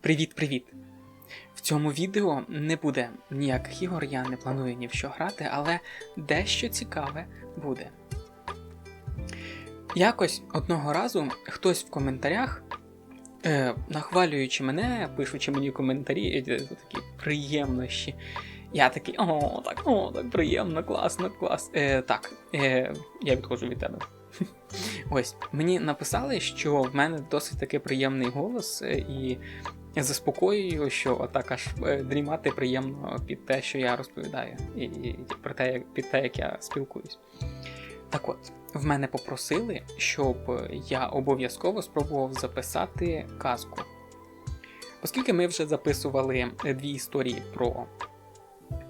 Привіт-привіт! В цьому відео не буде ніяких ігор, я не планую ні в що грати, але дещо цікаве буде. Якось одного разу хтось в коментарях, е, нахвалюючи мене, пишучи мені коментарі, е, такі приємнощі. Я такий, о, так, о, так приємно, класно, клас. Е, так, е, я відходжу від тебе. Ось, мені написали, що в мене досить таки приємний голос, е, і заспокоюю, що отак аж е, дрімати приємно під те, що я розповідаю, і, і про те, як, під те, як я спілкуюсь. Так от, в мене попросили, щоб я обов'язково спробував записати казку. Оскільки ми вже записували дві історії про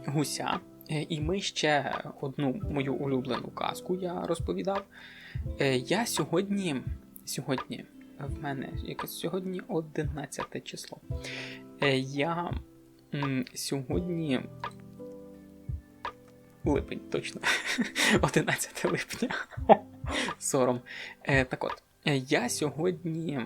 гуся, е, і ми ще одну мою улюблену казку я розповідав. Е, Я сьогодні. Сьогодні в мене якось сьогодні 11 число. Е, Я сьогодні. Липень, точно. 11 липня. Сором. Е, так от, е, я сьогодні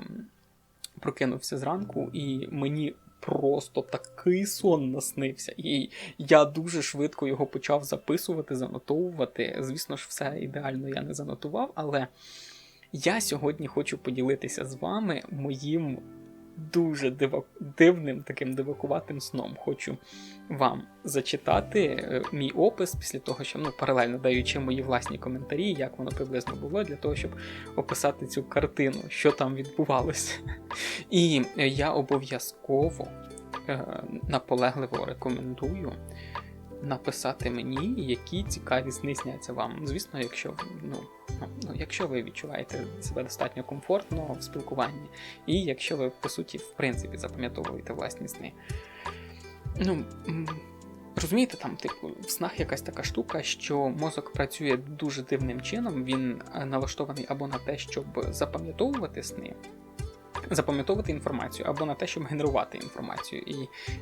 прокинувся зранку, і мені просто такий сон наснився. І я дуже швидко його почав записувати, занотовувати. Звісно ж, все ідеально я не занотував, але я сьогодні хочу поділитися з вами моїм дуже дива... дивним таким дивакуватим сном. Хочу вам зачитати е, мій опис після того, що ну, паралельно даючи мої власні коментарі, як воно приблизно було, для того, щоб описати цю картину, що там відбувалося. І е, я обов'язково е, наполегливо рекомендую написати мені, які цікаві сни сняться вам. Звісно, якщо ну, ну, якщо ви відчуваєте себе достатньо комфортно в спілкуванні, і якщо ви, по суті, в принципі, запам'ятовуєте власні сни. Ну, розумієте, там, типу, в снах якась така штука, що мозок працює дуже дивним чином, він е, налаштований або на те, щоб запам'ятовувати сни. Запам'ятовувати інформацію або на те, щоб генерувати інформацію, і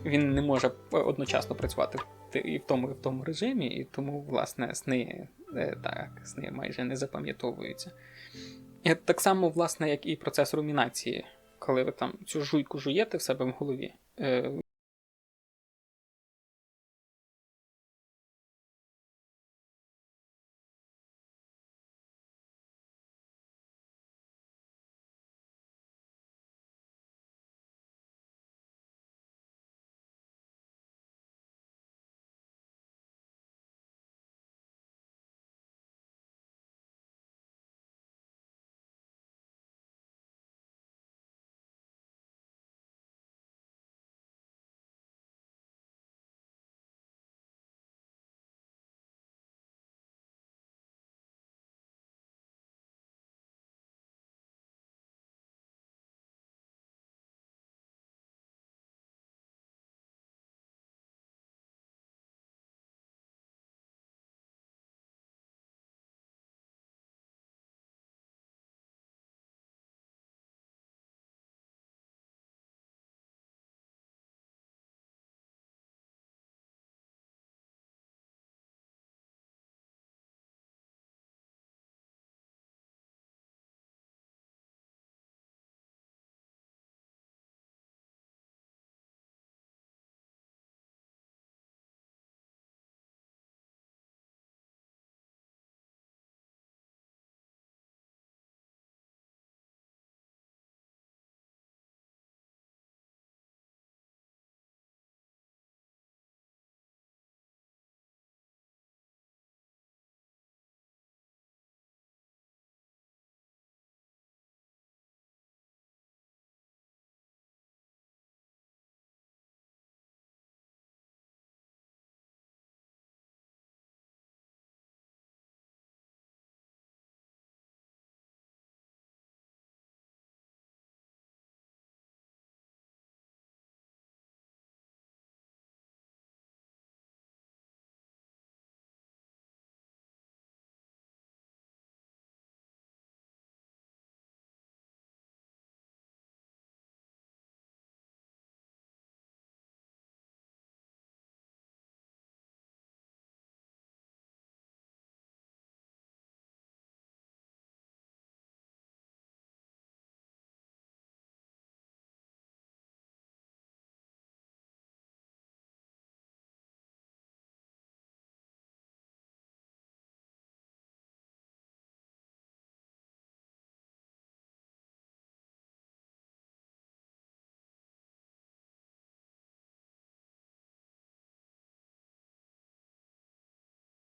він не може е, одночасно працювати в- тому, і в тому режимі, і тому, власне, сни так, сни майже не запам'ятовуються. Так само, власне, як і процес румінації, коли ви там цю жуйку жуєте в себе в голові.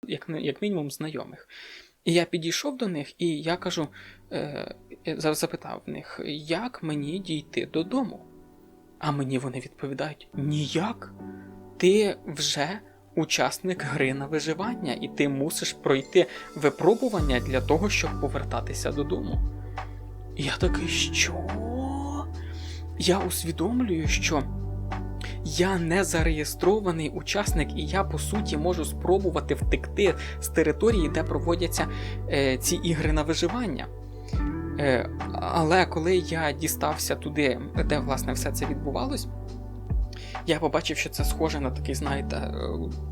Як, як мінімум знайомих. І я підійшов до них, і я кажу, е, запитав в них, як мені дійти додому? А мені вони відповідають: ніяк. Ти вже учасник гри на виживання, і ти мусиш пройти випробування для того, щоб повертатися додому. І я такий, що? Я усвідомлюю, що я не зареєстрований учасник, і я по суті можу спробувати втекти з території, де проводяться е, ці ігри на виживання. Е, але коли я дістався туди, де власне все це відбувалось, я побачив, що це схоже на такий, знаєте, е,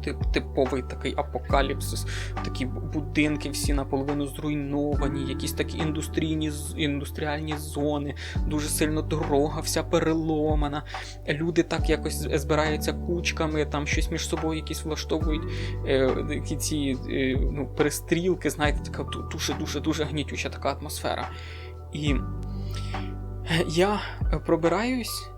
тип- типовий такий апокаліпсис, такі будинки всі наполовину зруйновані, якісь такі індустрійні індустріальні зони, дуже сильно дорога, вся переломана. Люди так якось збираються кучками, там щось між собою якісь влаштовують е, ці е, ну, перестрілки, знаєте, така дуже дуже гнітюча така атмосфера. І е, я пробираюсь.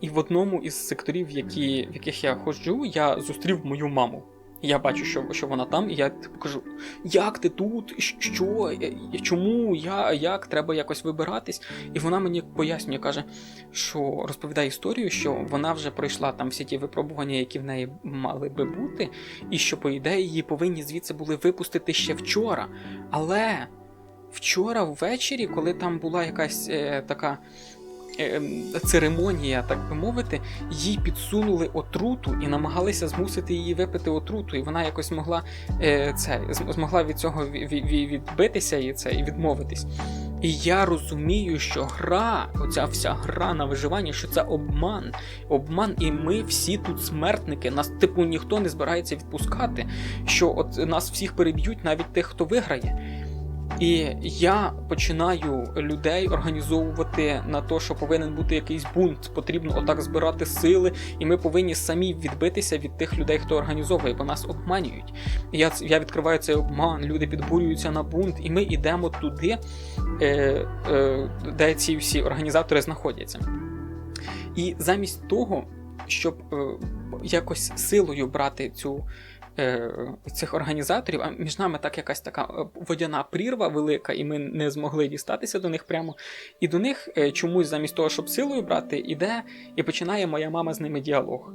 І в одному із секторів, які, в яких я ходжу, я зустрів мою маму. Я бачу, що, що вона там, і я типу кажу: як ти тут? Що? Чому? Я, як? Треба якось вибиратись. І вона мені пояснює, каже, що розповідає історію, що вона вже пройшла там всі ті випробування, які в неї мали би бути, і що, по ідеї, її повинні звідси були випустити ще вчора. Але вчора ввечері, коли там була якась е, така церемонія, так би мовити, їй підсунули отруту і намагалися змусити її випити отруту, і вона якось могла е, це змогла від цього ві- ві- ві- відбитися і це і відмовитись. І я розумію, що гра, оця вся гра на виживання, що це обман. Обман, і ми всі тут смертники. Нас, типу, ніхто не збирається відпускати. Що от нас всіх переб'ють, навіть тих, хто виграє. І я починаю людей організовувати на те, що повинен бути якийсь бунт, потрібно отак збирати сили, і ми повинні самі відбитися від тих людей, хто організовує, бо нас обманюють. Я, я відкриваю цей обман, люди підбурюються на бунт, і ми йдемо туди, е, е, де ці всі організатори знаходяться. І замість того, щоб е, якось силою брати цю цих організаторів, а між нами так якась така е, водяна прірва велика, і ми не змогли дістатися до них прямо. І до них е, чомусь замість того, щоб силою брати, іде і починає моя мама з ними діалог.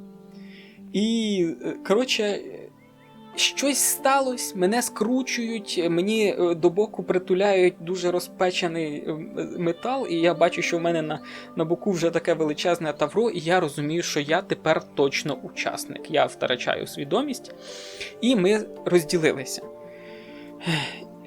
І, е, коротше, е, щось сталося, мене скручують, мені е, до боку притуляють дуже розпечений е, метал, і я бачу, що в мене на, на боку вже таке величезне тавро, і я розумію, що я тепер точно учасник. Я втрачаю свідомість, і ми розділилися.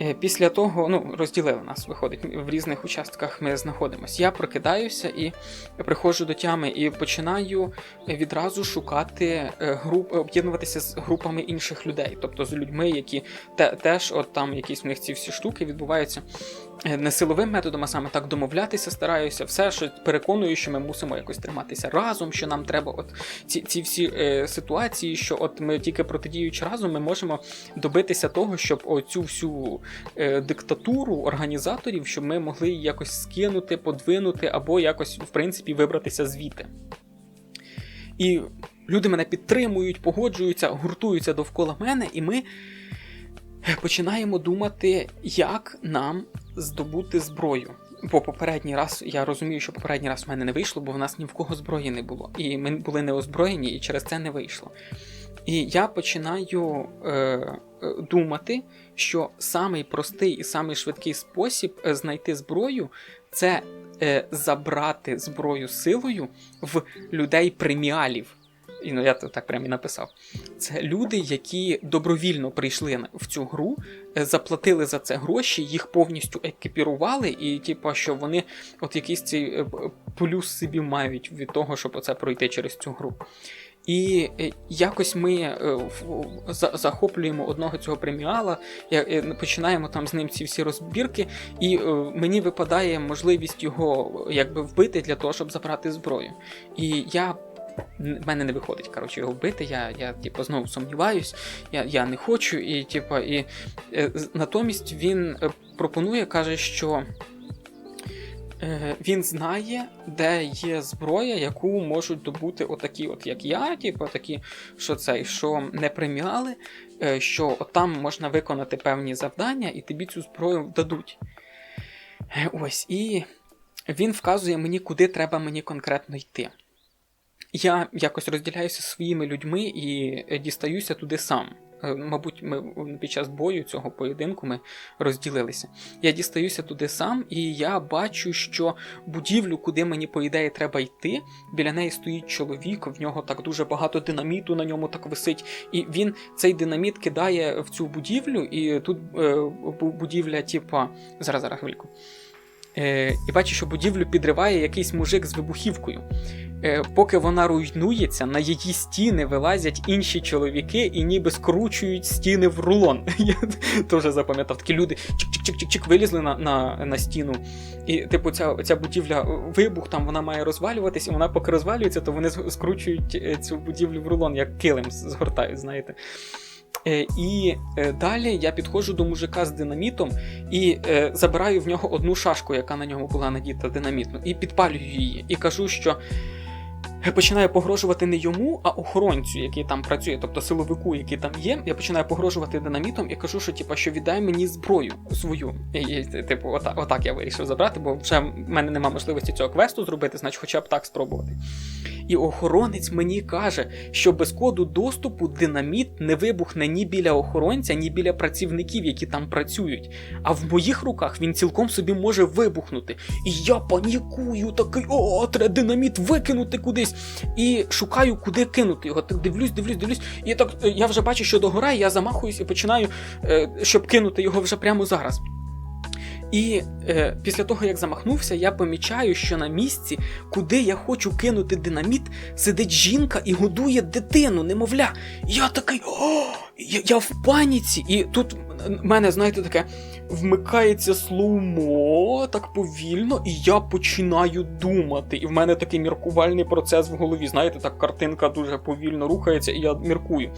Е, Після того, ну, розділили нас, виходить, в різних участках ми знаходимося. Я прокидаюся і приходжу до тями і починаю відразу шукати е, груп, об'єднуватися з групами інших людей, тобто з людьми, які те, теж от там якісь в них ці всі штуки відбуваються. е, не силовим методом, а саме так домовлятися, стараюся, все, що переконую, що ми мусимо якось триматися разом, що нам треба от ці, ці всі е, ситуації, що от ми тільки протидіючи разом, ми можемо добитися того, щоб оцю всю е, диктатуру організаторів, щоб ми могли якось скинути, подвинути або якось, в принципі, вибратися звідти. І люди мене підтримують, погоджуються, гуртуються довкола мене, і ми починаємо думати, як нам здобути зброю. Бо попередній раз я розумію, що попередній раз в мене не вийшло, бо в нас ні в кого зброї не було. І ми були не озброєні, і через це не вийшло. І я починаю е, думати, що самий простий і самий швидкий спосіб е, знайти зброю це е, забрати зброю силою в людей преміалів. І ну, я так прямо і написав. Це люди, які добровільно прийшли в цю гру, е, заплатили за це гроші, їх повністю екіпірували, і типу, що вони от якийсь цей плюс собі мають від того, щоб оце пройти через цю гру. І е, якось ми е, захоплюємо одного цього преміала, починаємо там з ним ці всі розбірки, і мені випадає можливість його якби вбити для того, щоб забрати зброю. І я. В мене не виходить, коротше, його вбити. Я, я типу, знову сумніваюсь, я, я не хочу, і, типу, і е, натомість він е, пропонує, каже, що Е, він знає, де є зброя, яку можуть добути отакі, от як я, типу, такі, що цей, що не приміали, е, що там можна виконати певні завдання, і тобі цю зброю дадуть. Е, ось, і він вказує мені, куди треба мені конкретно йти. Я якось розділяюся своїми людьми і е, дістаюся туди сам. Е, Мабуть, ми під час бою цього поєдинку ми розділилися. Я дістаюся туди сам, і я бачу, що будівлю, куди мені, по ідеї, треба йти, біля неї стоїть чоловік, в нього так дуже багато динаміту на ньому так висить. І він цей динаміт кидає в цю будівлю, і тут е, будівля, типа. Зараз, зараз, хвильку. Е, і бачу, що будівлю підриває якийсь мужик з вибухівкою. Е, поки вона руйнується, на її стіни вилазять інші чоловіки і ніби скручують стіни в рулон. Я теж запам'ятав такі люди чик-чик-чик-чик вилізли на, на, на стіну. І, типу, ця, ця будівля вибух, там вона має розвалюватись, і вона поки розвалюється, то вони скручують е, цю будівлю в рулон, як килим згортають, знаєте. Е, і е, далі я підходжу до мужика з динамітом і е, забираю в нього одну шашку, яка на ньому була надіта динамітно, і підпалюю її. І кажу, що починаю погрожувати не йому, а охоронцю, який там працює, тобто силовику, який там є. Я починаю погрожувати динамітом і кажу, що типа, що віддай мені зброю свою. І, типу, отак, отак я вирішив забрати, бо вже в мене немає можливості цього квесту зробити, значить, хоча б так спробувати. І охоронець мені каже, що без коду доступу динаміт не вибухне ні біля охоронця, ні біля працівників, які там працюють. А в моїх руках він цілком собі може вибухнути. І я панікую, такий о, треба динаміт викинути кудись. І шукаю, куди кинути його. Так дивлюсь, дивлюсь, дивлюсь. І так е, я вже бачу, що догорає, я замахуюсь і починаю, е, щоб кинути його вже прямо зараз. І е, після того, як замахнувся, я помічаю, що на місці, куди я хочу кинути динаміт, сидить жінка і годує дитину, немовля. Я такий, о, я, я в паніці. І тут в мене, знаєте, таке вмикається слоумо так повільно, і я починаю думати. І в мене такий міркувальний процес в голові. Знаєте, так картинка дуже повільно рухається, і я міркую.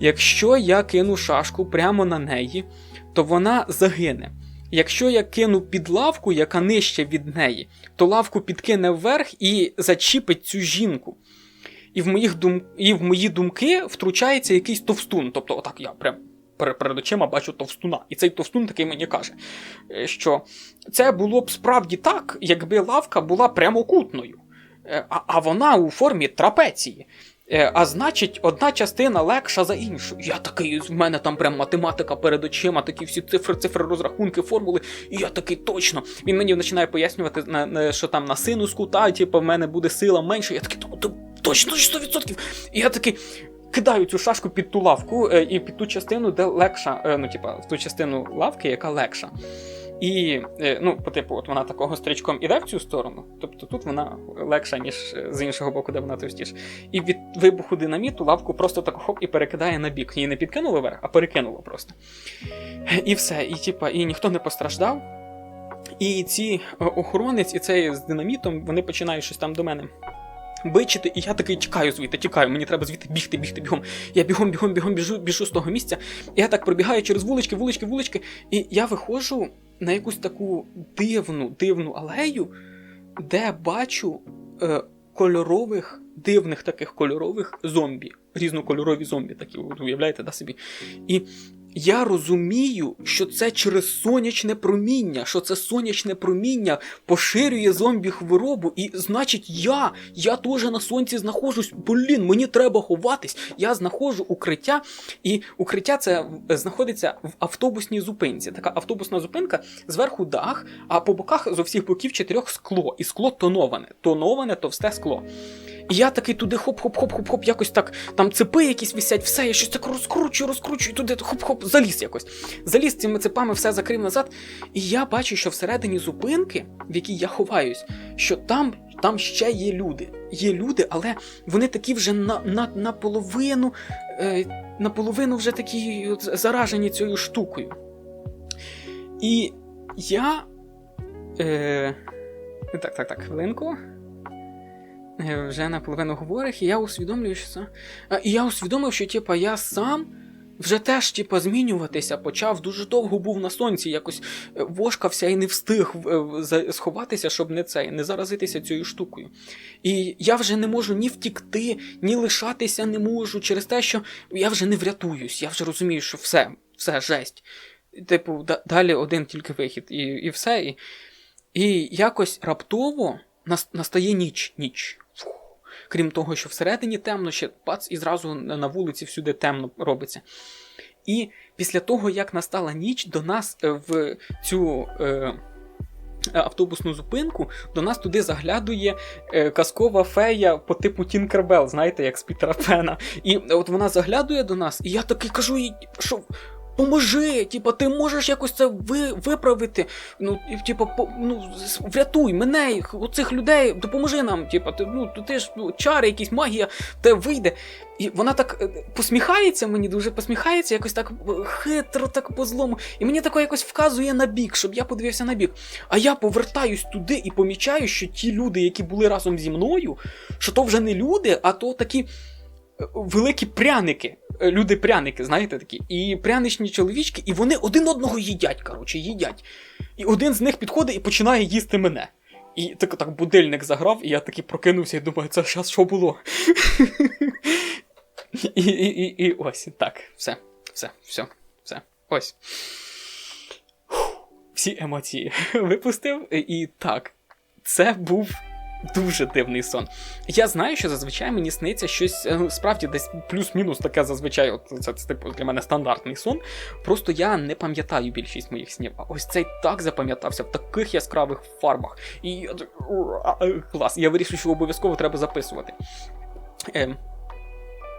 Якщо я кину шашку прямо на неї, то вона загине. Якщо я кину під лавку, яка нижче від неї, то лавку підкине вверх і зачіпить цю жінку. І в, моїх дум... і в мої думки втручається якийсь товстун. Тобто, отак я прям перед очима бачу товстуна. І цей товстун такий мені каже, е, що це було б справді так, якби лавка була прямокутною, Е, а, а вона у формі трапеції. Е, А значить, одна частина легша за іншу. Я такий, в мене там прям математика перед очима, такі всі цифри, цифри, розрахунки, формули. І я такий точно. Він мені починає пояснювати, що там на синус кута, типу, в мене буде сила менше. Я такий, «Та- та точно 100%. І я такий. Кидаю цю шашку під ту лавку е, і під ту частину, де легша, е, ну, типа, в ту частину лавки, яка легша. І, е, ну, по типу, от вона такого стрічком іде в цю сторону, тобто тут вона легша, ніж е, з іншого боку, де вона товстіша. І від вибуху динаміту лавку просто так хоп і перекидає на бік. Її не підкинуло вверх, а перекинуло просто. І все. І, типа, і ніхто не постраждав. І ці е, охоронець, і цей з динамітом, вони починають щось там до мене. Бичити, і я такий тікаю звідти, тікаю, мені треба звідти бігти, бігти, бігом. Я бігом, бігом, бігом біжу, біжу з того місця. Я так пробігаю через вулички, вулички, вулички, і я виходжу на якусь таку дивну, дивну алею, де бачу е, кольорових, дивних таких кольорових зомбі. Різнокольорові зомбі, такі, уявляєте, да собі. І я розумію, що це через сонячне проміння, що це сонячне проміння поширює зомбі хворобу, і значить, я, я теж на сонці знаходжусь. Блін, мені треба ховатись. Я знаходжу укриття, і укриття це знаходиться в автобусній зупинці. Така автобусна зупинка, зверху дах, а по боках з усіх боків чотирьох скло, і скло тоноване, тоноване товсте скло. І я такий туди хоп-хоп-хоп-хоп-хоп, якось так, там цепи якісь висять, все, я щось так розкручую, розкручую, туди хоп-хоп, заліз якось. Заліз цими цепами, все закрив назад. І я бачу, що всередині зупинки, в якій я ховаюсь, що там, там ще є люди. Є люди, але вони такі вже на, на, наполовину, е, наполовину вже такі заражені цією штукою. І я. Е, так, так, так, хвилинку. Е, Вже наполовину говорить, і я усвідомлюю, що це. І я усвідомив, що типа я сам вже теж, типу, змінюватися почав. Дуже довго був на сонці, якось е, вошкався і не встиг е, сховатися, щоб не цей, не заразитися цією штукою. І я вже не можу ні втікти, ні лишатися не можу через те, що я вже не врятуюсь. Я вже розумію, що все, все, жесть. Типу, да- далі один тільки вихід, і, і все. І, і якось раптово настає ніч. ніч. Крім того, що всередині темно, ще пац, і зразу на на вулиці всюди темно робиться. І після того, як настала ніч, до нас е, в цю е, автобусну зупинку, до нас туди заглядує е, казкова фея по типу Тінкербел, знаєте, як з Пітера Пена. І от вона заглядує до нас, і я такий кажу їй, що. Поможи, типа, ти можеш якось це ви, виправити. Ну, типа, по, ну, врятуй мене, оцих людей, допоможи нам. Типа, ти, ну, ти ж ну, чари, якісь магія, тебе вийде. І вона так е, посміхається мені, дуже посміхається, якось так е, хитро, так по злому. І мені тако якось вказує на бік, щоб я подивився на бік. А я повертаюсь туди і помічаю, що ті люди, які були разом зі мною, що то вже не люди, а то такі великі пряники. Е, Люди-пряники, знаєте такі, і пряничні чоловічки, і вони один одного їдять, коротше, їдять. І один з них підходить і починає їсти мене. І так, так будильник заграв, і я таки прокинувся і думаю, це зараз що було? І, і, і, і ось так, все, все, все, все. Ось. Всі емоції випустив, і так, це був дуже дивний сон. Я знаю, що зазвичай мені сниться щось е, справді десь плюс-мінус таке зазвичай. От це, це типу для мене стандартний сон. Просто я не пам'ятаю більшість моїх снів. А ось цей так запам'ятався в таких яскравих фарбах. І е, клас. Я вирішив, що обов'язково треба записувати. Ем,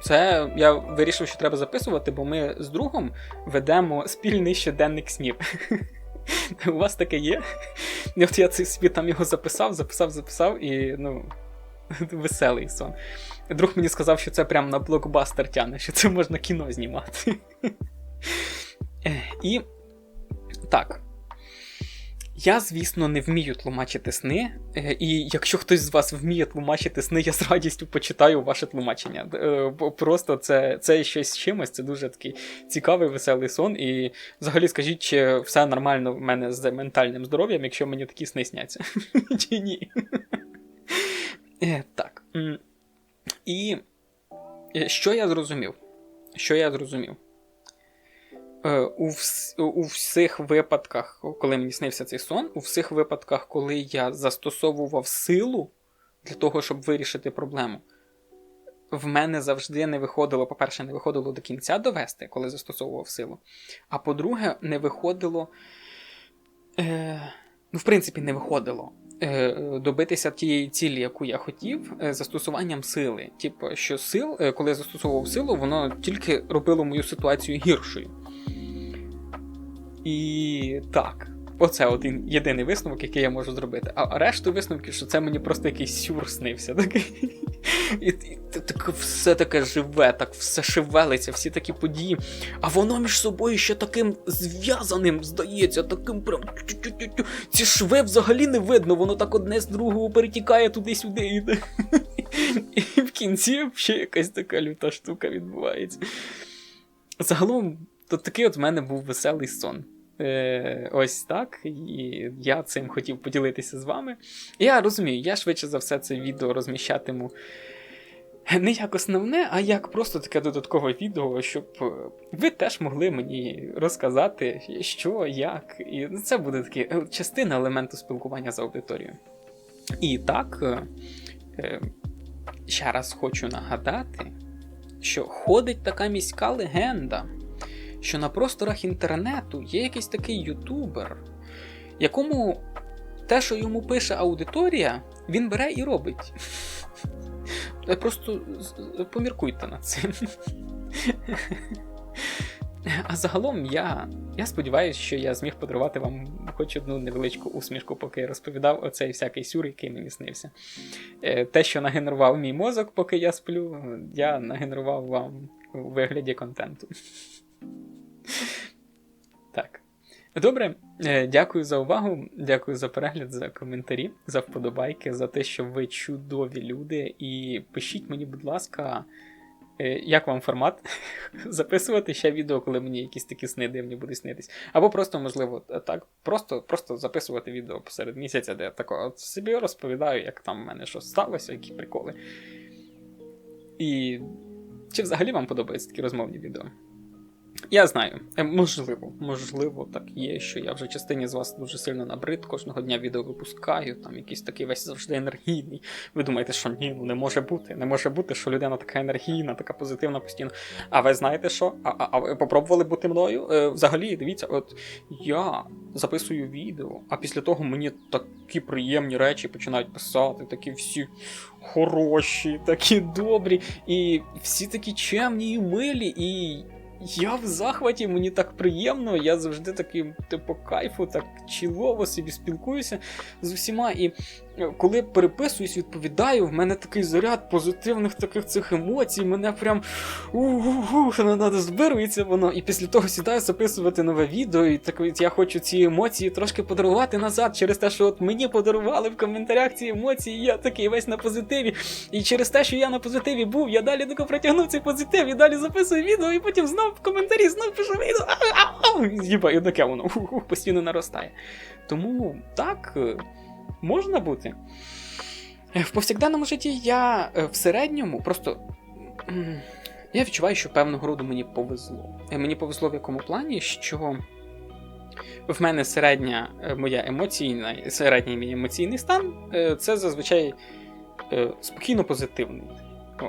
це я вирішив, що треба записувати, бо ми з другом ведемо спільний щоденник снів. У вас таке є? І от я цей собі там його записав, записав, записав, і ну. Веселий сон. Друг мені сказав, що це прям на блокбастер тяне, що це можна кіно знімати. І так. Я, звісно, не вмію тлумачити сни, е, і якщо хтось з вас вміє тлумачити сни, я з радістю почитаю ваше тлумачення. Е, Просто це, це щось з чимось, це дуже такий цікавий, веселий сон. І взагалі скажіть, чи все нормально в мене з ментальним здоров'ям, якщо мені такі сни сняться? Чи ні? Е, Так. І що я зрозумів? Що я зрозумів? Е, У, вс- у всіх випадках, коли мені снився цей сон, у всіх випадках, коли я застосовував силу для того, щоб вирішити проблему, в мене завжди не виходило, по-перше, не виходило до кінця довести, коли застосовував силу. А по-друге, не виходило. Е, ну, в принципі, не виходило е, добитися тієї цілі, яку я хотів, е, застосуванням сили. Типу, що сил, коли я застосовував силу, воно тільки робило мою ситуацію гіршою. І так. Оце один єдиний висновок, який я можу зробити. А решту висновків, що це мені просто якийсь сюр снився. Такий. І, і таке все таке живе, так все шевелиться, всі такі події. А воно між собою ще таким зв'язаним, здається, таким прям. Ці шви взагалі не видно, воно так одне з другого перетікає туди-сюди. І, і в кінці ще якась така люта штука відбувається. Загалом, то такий от в мене був веселий сон. Е, ось так. І я цим хотів поділитися з вами. Я розумію, я швидше за все це відео розміщатиму не як основне, а як просто таке додаткове відео, щоб е, ви теж могли мені розказати, що, як. І це буде таки е, частина елементу спілкування з аудиторією. І так, е, е, ще раз хочу нагадати, що ходить така міська легенда, що на просторах інтернету є якийсь такий ютубер, якому те, що йому пише аудиторія, він бере і робить. Е, Просто поміркуйте над цим. А загалом я, я сподіваюся, що я зміг подарувати вам хоч одну невеличку усмішку, поки я розповідав оцей всякий сюр, який мені снився. Е, Те, що нагенерував мій мозок, поки я сплю, я нагенерував вам у вигляді контенту. Так. Добре, е, дякую за увагу, дякую за перегляд, за коментарі, за вподобайки, за те, що ви чудові люди. І пишіть мені, будь ласка, Е, Як вам формат? Записувати ще відео, коли мені якісь такі сни дивні будуть снитись. Або просто, можливо, так, просто, просто записувати відео посеред місяця, де я тако от собі розповідаю, як там в мене щось сталося, які приколи. І чи взагалі вам подобаються такі розмовні відео? Я знаю, Е, можливо, можливо, так є, що я вже частині з вас дуже сильно набрид, кожного дня відео випускаю, там якийсь такий весь завжди енергійний. Ви думаєте, що ні, ну не може бути. Не може бути, що людина така енергійна, така позитивна постійно. А ви знаєте що? А, а, а ви попробували бути мною? Е, взагалі, дивіться, от я записую відео, а після того мені такі приємні речі починають писати, такі всі хороші, такі добрі, і всі такі чемні і милі, і я в захваті, мені так приємно, я завжди такий, типу, кайфу, так чілово собі спілкуюся з усіма. І коли переписуюсь, відповідаю, в мене такий заряд позитивних таких цих емоцій, мене прям збирується воно. І після того сідаю записувати нове відео, і так я хочу ці емоції трошки подарувати назад через те, що от мені подарували в коментарях ці емоції, і я такий весь на позитиві. І через те, що я на позитиві був, я далі тако протягнув цей позитив і далі записую відео, і потім знов в коментарі знов пишу відео. Єба, і таке воно постійно наростає. Тому так, е, можна бути. Е, В повсякденному житті я е, в середньому просто. Я відчуваю, що певного роду мені повезло. Е, Мені повезло в якому плані, що в мене середня моя емоційна, середній мій емоційний стан це зазвичай спокійно позитивний.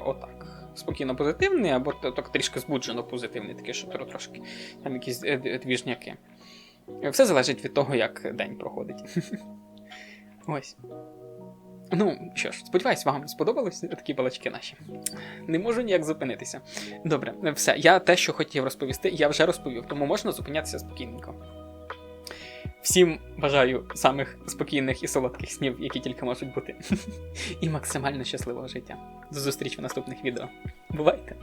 Отак. Спокійно позитивний, або так трішки збуджено позитивний, таке, що тро- трошки там якісь двіжняки. Все залежить від того, як день проходить. Ось. Ну що ж, сподіваюсь, вам сподобались такі балачки наші. Не можу ніяк зупинитися. Добре, все. Я те, що хотів розповісти, я вже розповів, тому можна зупинятися спокійненько. Всім бажаю самих спокійних і солодких снів, які тільки можуть бути. І максимально щасливого життя. До зустрічі в наступних відео. Бувайте!